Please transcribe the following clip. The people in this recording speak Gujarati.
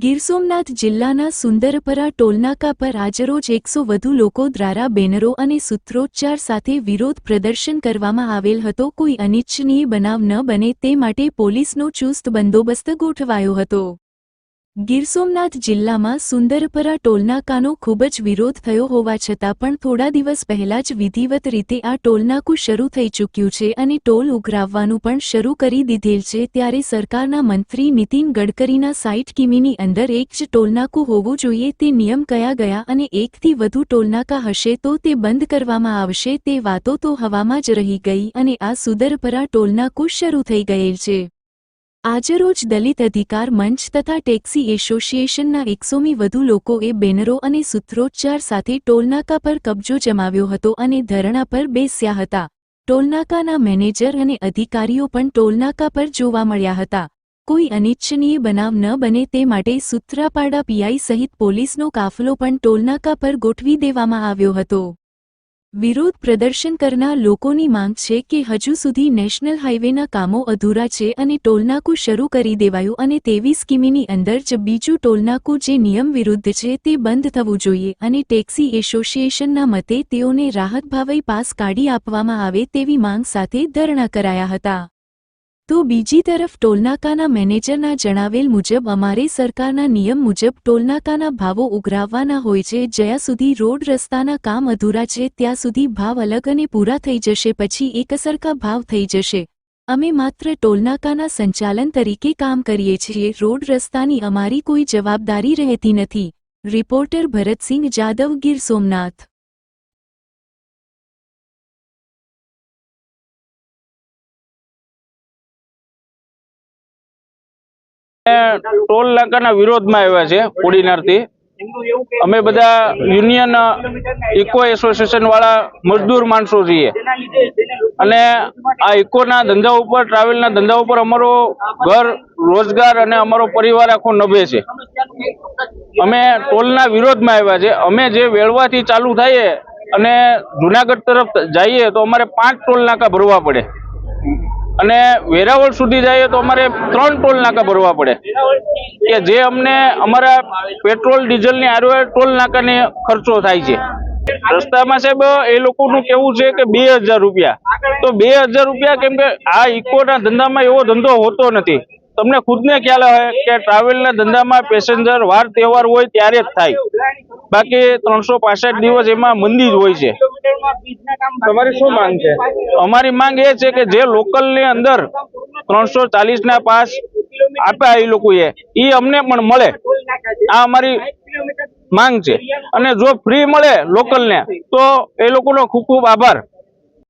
ગીર સોમનાથ જિલ્લાના સુંદરપરા ટોલનાકા પર આજરોજ એકસો વધુ લોકો દ્વારા બેનરો અને સૂત્રોચ્ચાર સાથે વિરોધ પ્રદર્શન કરવામાં આવેલ હતો. કોઈ અનિચ્છનીય બનાવ ન બને તે માટે પોલીસનો ચુસ્ત બંદોબસ્ત ગોઠવાયો હતો. ગીર સોમનાથ જિલ્લામાં સુંદરપરા ટોલનાકાનો ખૂબ જ વિરોધ થયો હોવા છતાં પણ થોડા દિવસ પહેલા જ વિધિવત રીતે આ ટોલનાકું શરૂ થઈ ચૂક્યું છે અને ટોલ ઉઘરાવવાનું પણ શરૂ કરી દીધેલ છે ત્યારે સરકારના મંત્રી નીતિન ગડકરીના સાઈઠ કિમીની અંદર એક જ ટોલનાકું હોવું જોઈએ તે નિયમ કયા ગયા અને એકથી વધુ ટોલનાકા હશે તો તે બંધ કરવામાં આવશે તે વાતો તો હવામાં જ રહી ગઈ અને આ સુંદરપરા ટોલનાકું શરૂ થઈ ગયેલ છે. આજરોજ દલિત અધિકાર મંચ તથા ટેક્સી એસોસિએશનના એકસોમી વધુ લોકોએ બેનરો અને સૂત્રોચ્ચાર સાથે ટોલનાકા પર કબજો જમાવ્યો હતો અને ધરણા પર બેસ્યા હતા. ટોલનાકાના મેનેજર અને અધિકારીઓ પણ ટોલનાકા પર જોવા મળ્યા હતા. કોઈ અનિચ્છનીય બનાવ ન બને તે માટે સૂત્રાપાડા પીઆઈ સહિત પોલીસનો કાફલો પણ ટોલનાકા પર ગોઠવી દેવામાં આવ્યો હતો. વિરોધ પ્રદર્શન કરનાર લોકોની માંગ છે કે હજુ સુધી નેશનલ હાઇવેના કામો અધૂરા છે અને ટોલનાકું શરૂ કરી દેવાયું અને તેવીસ કિમીની અંદર જ બીજું ટોલનાકું જે નિયમ વિરુદ્ધ છે તે બંધ થવું જોઈએ અને ટેક્સી એસોસિએશનના મતે તેઓને રાહત ભાવે પાસ કાઢી આપવામાં આવે તેવી માંગ સાથે ધરણા કરાયા હતા. તો બીજી તરફ ટોલનાકાના મેનેજરના જણાવેલ મુજબ, અમારે સરકારના નિયમ મુજબ ટોલનાકાના ભાવો ઉઘરાવવાના હોય છે. જ્યાં સુધી રોડ રસ્તાના કામ અધૂરા છે, ત્યાં સુધી ભાવ અલગ અને પૂરા થઈ જશે, પછી એકસરખા ભાવ થઈ જશે. અમે માત્ર ટોલનાકાના સંચાલન તરીકે કામ કરીએ છીએ. રોડ રસ્તાની અમારી કોઈ જવાબદારી રહેતી નથી. રિપોર્ટર ભરતસિંહ જાદવ, ગીર સોમનાથ. ટોલ નાકાના વિરોધમાં આવ્યા છે કોડીનારથી અમે બધા યુનિયન, ઇકો એસોસિએશન વાળા મજદૂર માણસો છીએ. અને આ ઇકોના ધંધા ઉપર, ટ્રાવેલના ધંધા ઉપર અમારો ઘર, રોજગાર અને અમારો પરિવાર આખો નભે છે. અમે ટોલના વિરોધમાં આવ્યા છે. અમે જે વેળવાથી ચાલુ થઈએ અને જુનાગઢ તરફ જઈએ તો અમારે પાંચ ટોલ નાકા ભરવા પડે. અને વેરાવળ સુધી જઈએ તો અમારે ત્રણ ટોલ નાકા ભરવા પડે. કે જે અમને અમારા પેટ્રોલ, ડીઝલની આરોએ ટોલ નાકાને ખર્ચો થાય છે. રસ્તામાં સાહેબ, એ લોકોનું કેવું છે કે બે હજાર રૂપિયા. તો બે હજાર રૂપિયા કેમ કે આ ઇકોના ધંધામાં એવો ધંધો હોતો નથી. તમને ખુદને ખ્યાલ હોય કે ટ્રાવેલના ધંધામાં પેસેન્જર વાર, તહેવાર હોય ત્યારે જ થાય. બાકી ત્રણસો પાસઠ દિવસ એમાં મંદી જ હોય છે. તમારી શું માંગ છે? અમારી માંગ એ છે કે જે લોકલની અંદર ત્રણસો ચાલીસ ના પાસ આપ્યા એ લોકોએ એ અમને પણ મળે. આ અમારી માંગ છે. અને જો ફ્રી મળે લોકલ ને તો એ લોકોનો ખૂબ ખૂબ આભાર.